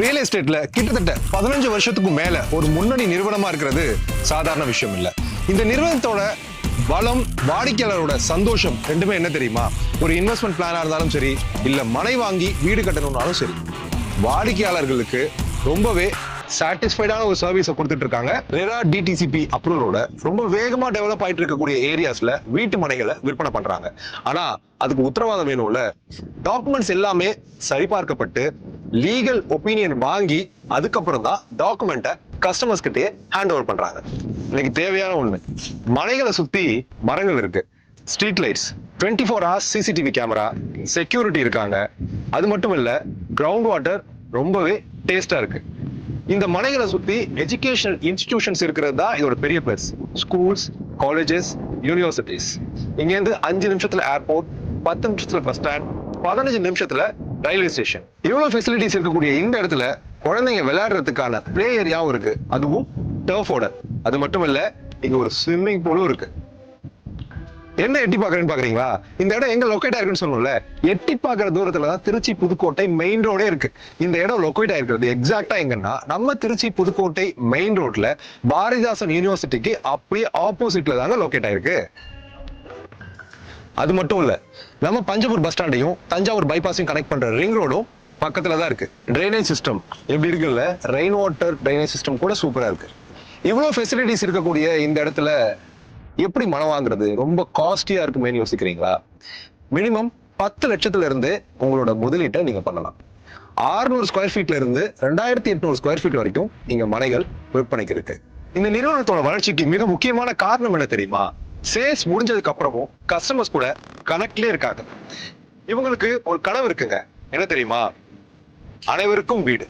Real எஸ்டேட்ல கிட்டத்தட்ட பதினஞ்சு வருஷத்துக்கு மேல ஒரு முன்னணி நிறுவனமா இருக்கிறது சாதாரண விஷயம் இல்ல. இந்த நிறுவனத்தோட பலம் வாடிக்கையாளரோட சந்தோஷம் ரெண்டுமே என்ன தெரியுமா? ஒரு இன்வெஸ்ட்மெண்ட் பிளானா இருந்தாலும் சரி இல்ல மனை வாங்கி வீடு கட்டணும்னாலும் சரி. வாடிக்கையாளர்களுக்கு ரொம்பவே சாட்டிஸ்ஃபைடான ஒரு சர்வீஸை கொடுத்துட்டு இருக்காங்க. ரெரா டிடிசிபி அப்ரூவலோட ரொம்ப வேகமா டெவலப் ஆயிட்டு இருக்கக்கூடிய ஏரியாஸ்ல வீட்டு மனைகளை விற்பனை பண்றாங்க. ஆனா அதுக்கு உத்தரவாதம் வேணும்ல. டாக்குமெண்ட்ஸ் எல்லாமே சரிபார்க்கப்பட்டு லீகல் ஒப்பீனியன் வாங்கி அதுக்கப்புறம் தான் டாக்குமெண்ட்டை கஸ்டமர்ஸ் கிட்டே ஹேண்ட் ஓவர் பண்றாங்க. இன்னைக்கு தேவையான ஒண்ணு. மலைகளை சுத்தி மரங்கள் இருக்கு. Street lights twenty four hours CCTV camera security இருக்காங்க. அது மட்டும் இல்ல கிரவுண்ட் வாட்டர் ரொம்பவே டேஸ்டா இருக்கு. இந்த மலைகளை சுத்தி எஜுகேஷனல் இன்ஸ்டிடியூஷன்ஸ் இருக்கிறது தான் இதோட பெரிய பிளஸ் ஸ்கூல்ஸ் காலேஜஸ் யூனிவர்சிட்டிஸ் இங்கேருந்து அஞ்சு நிமிஷத்துல ஏர்போர்ட் பத்து நிமிஷத்துல பஸ் ஸ்டாண்ட் பதினஞ்சு நிமிஷத்துல ரயில்வே ஸ்டேஷன். இவ்வளோ ஃபெசிலிட்டிஸ் இருக்கக்கூடிய இந்த இடத்துல குழந்தைங்க விளையாடுறதுக்கான பிளே ஏரியாவும் இருக்கு. அதுவும் டர்ஃபோட அது மட்டும் இல்ல இங்க ஒரு ஸ்விம்மிங் பூலும் இருக்கு. என்ன எட்டி பாக்குறேன்னு பாக்குறீங்களா இந்த இடம் எங்க லொக்கேட் ஆயிருக்குன்னு சொல்லணும்ல எட்டி பாக்குற தூரத்துல தான் திருச்சி புதுக்கோட்டை மெயின் ரோடே இருக்கு. இந்த இடம் லொக்கேட் ஆயிருக்கிறது எக்ஸாக்டா எங்கன்னா நம்ம திருச்சி புதுக்கோட்டை மெயின் ரோட்ல பாரதிதாசன் யூனிவர்சிட்டிக்கு அப்படியே ஆப்போசிட்ல தாங்க லொக்கேட் ஆயிருக்கு. அது மட்டும் இல்லை நம்ம பஞ்சபூர் பஸ் ஸ்டாண்டையும் தஞ்சாவூர் பைபாஸையும் கனெக்ட் பண்ற ரிங் ரோடும் பக்கத்துல தான் இருக்கு. ட்ரைனேஜ் சிஸ்டம் எப்படி இருக்குல்ல? ரெயின் வாட்டர் ட்ரைனேஜ் சிஸ்டம் கூட சூப்பரா இருக்கு. இவ்வளவு ஃபெசிலிட்டிஸ் இருக்கக்கூடிய இந்த இடத்துல எப்படி மனம் வாங்குறது? ரொம்ப காஸ்ட்லியா இருக்குமேன்னு யோசிக்கிறீங்களா? மினிமம் பத்து லட்சத்துல இருந்து உங்களோட முதலீட்டை நீங்க பண்ணலாம். 600 ஸ்கொயர் ஃபீட்ல இருந்து ரெண்டாயிரத்தி எட்நூறு ஸ்கொயர் ஃபீட் வரைக்கும் நீங்க மனைகள் விற்பனைக்கு இருக்கு. இந்த நிறுவனத்தோட வளர்ச்சிக்கு மிக முக்கியமான காரணம் என்ன தெரியுமா? சேல்ஸ் முடிஞ்சதுக்கு அப்புறமும் கஸ்டமர்ஸ் கூட கனெக்ட்லயே இருக்காங்க. இவங்களுக்கு ஒரு கனவு இருக்குங்க. என்ன தெரியுமா? அனைவருக்கும் வீடு.